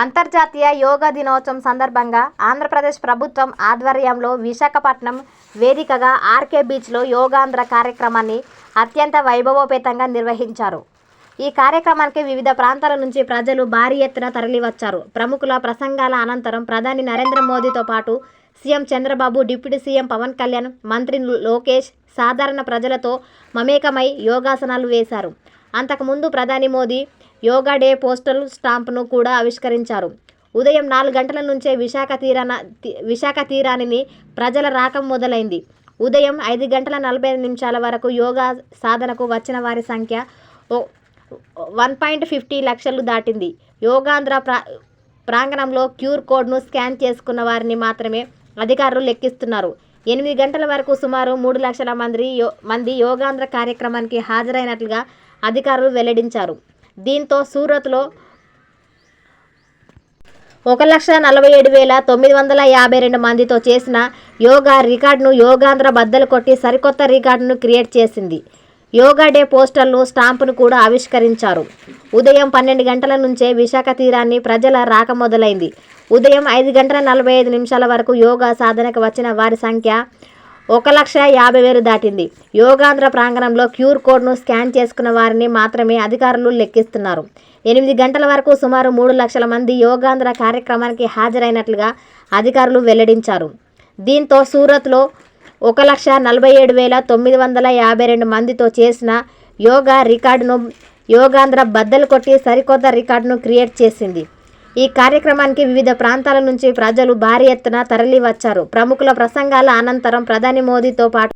అంతర్జాతీయ యోగా దినోత్సవం సందర్భంగా ఆంధ్రప్రదేశ్ ప్రభుత్వం ఆధ్వర్యంలో విశాఖపట్నం వేదికగా ఆర్కే బీచ్లో యోగాంధ్ర కార్యక్రమాన్ని అత్యంత వైభవోపేతంగా నిర్వహించారు. ఈ కార్యక్రమానికి వివిధ ప్రాంతాల నుంచి ప్రజలు భారీ ఎత్తున తరలివచ్చారు. ప్రముఖుల ప్రసంగాల అనంతరం ప్రధాని నరేంద్ర మోదీతో పాటు CM Chandrababu, deputy CM Pawan Kalyan, మంత్రి లోకేష్ సాధారణ ప్రజలతో మమేకమై యోగాసనాలు వేశారు. అంతకుముందు ప్రధాని మోదీ యోగా డే పోస్టల్ స్టాంప్ను కూడా ఆవిష్కరించారు. ఉదయం నాలుగు గంటల నుంచే విశాఖ తీరాన విశాఖ తీరానిని ప్రజల రాకం మొదలైంది. ఉదయం ఐదు గంటల నలభై నిమిషాల వరకు యోగా సాధనకు వచ్చిన వారి సంఖ్య వన్ పాయింట్ ఫిఫ్టీ లక్షలు దాటింది. యోగాంధ్ర ప్రా ప్రాంగణంలో క్యూర్ కోడ్ను స్కాన్ చేసుకున్న వారిని మాత్రమే అధికారులు లెక్కిస్తున్నారు. ఎనిమిది గంటల వరకు సుమారు మూడు లక్షల మంది మంది యోగాంధ్ర కార్యక్రమానికి హాజరైనట్లుగా అధికారులు వెల్లడించారు. దీంతో సూరత్లో ఒక లక్ష నలభై ఏడు వేల తొమ్మిది వందల యాభై రెండు మందితో చేసిన యోగా రికార్డును యోగాంధ్ర బద్దలు కొట్టి సరికొత్త రికార్డును క్రియేట్ చేసింది. యోగా డే పోస్టర్లు స్టాంపును కూడా ఆవిష్కరించారు. ఉదయం పన్నెండు గంటల నుంచే విశాఖ తీరాన్ని ప్రజల రాక మొదలైంది. ఉదయం ఐదు గంటల నలభై ఐదు నిమిషాల వరకు యోగా సాధనకు వచ్చిన వారి సంఖ్య ఒక లక్ష యాభై వేలు దాటింది. యోగాంధ్ర ప్రాంగణంలో క్యూర్ కోడ్ను స్కాన్ చేసుకున్న వారిని మాత్రమే అధికారులు లెక్కిస్తున్నారు. ఎనిమిది గంటల వరకు సుమారు మూడు లక్షల మంది యోగాంధ్ర కార్యక్రమానికి హాజరైనట్లుగా అధికారులు వెల్లడించారు. దీంతో సూరత్లో ఒక లక్ష నలభై ఏడు వేల తొమ్మిది వందల యాభై రెండు మందితో చేసిన యోగా రికార్డును యోగాంధ్ర బద్దలు కొట్టి సరికొత్త రికార్డును క్రియేట్ చేసింది. ఈ కార్యక్రమానికి వివిధ ప్రాంతాల నుంచి ప్రజలు భారీ ఎత్తున తరలివచ్చారు. ప్రముఖుల ప్రసంగాల అనంతరం ప్రధాని మోదీతో పాటు